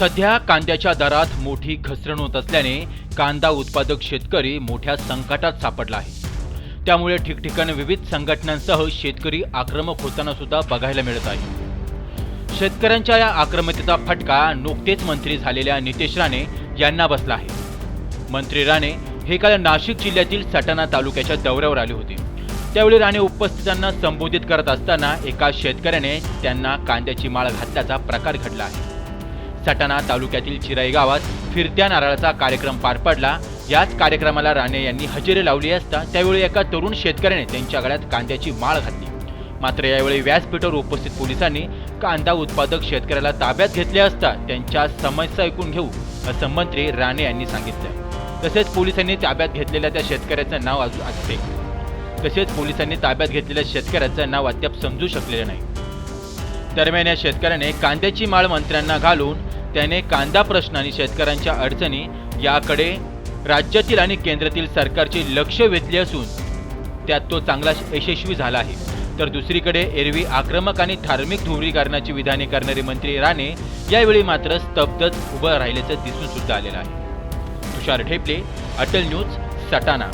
सध्या कांद्याच्या दरात मोठी घसरण होत असल्याने कांदा उत्पादक शेतकरी मोठ्या संकटात सापडला आहे. त्यामुळे ठिकठिकाणी विविध संघटनांसह शेतकरी आक्रमक होताना सुद्धा बघायला मिळत आहे. शेतकऱ्यांच्या या आक्रमकतेचा फटका नुकतेच मंत्री झालेल्या नितेश राणे यांना बसला आहे. मंत्री राणे हे काल नाशिक जिल्ह्यातील सटाणा तालुक्याच्या दौऱ्यावर आले होते. त्यावेळी राणे उपस्थितांना संबोधित करत असताना एका शेतकऱ्याने त्यांना कांद्याची माळ घातल्याचा प्रकार घडला आहे. सटाणा तालुक्यातील चिराई गावात फिरत्या नारळाचा कार्यक्रम पार पडला. याच कार्यक्रमाला राणे यांनी हजेरी लावली असता त्यावेळी एका तरुण शेतकऱ्याने त्यांच्या गळ्यात कांद्याची माळ घातली. मात्र यावेळी व्यासपीठावर उपस्थित पोलिसांनी कांदा उत्पादक शेतकऱ्याला ताब्यात घेतले असता त्यांच्या समस्या ऐकून घेऊ असं मंत्री राणे यांनी सांगितलं. तसेच पोलिसांनी ताब्यात घेतलेल्या त्या शेतकऱ्याचं नाव अजून असते तसेच पोलिसांनी ताब्यात घेतलेल्या शेतकऱ्याचं नाव अद्याप समजू शकलेलं नाही. दरम्यान या शेतकऱ्याने कांद्याची माळ मंत्र्यांना घालून त्याने कांदा प्रश्न आणि शेतकऱ्यांच्या अडचणी याकडे राज्यातील आणि केंद्रातील सरकारचे लक्ष वेधले असून त्यात तो चांगला यशस्वी झाला आहे. तर दुसरीकडे एरवी आक्रमक आणि धार्मिक ध्रुवीकरणाची विधाने करणारे मंत्री राणे यावेळी मात्र स्तब्धच उभं राहिल्याचं दिसून सुद्धा आलेलं आहे. तुषार ठेपले अटल न्यूज सटाणा.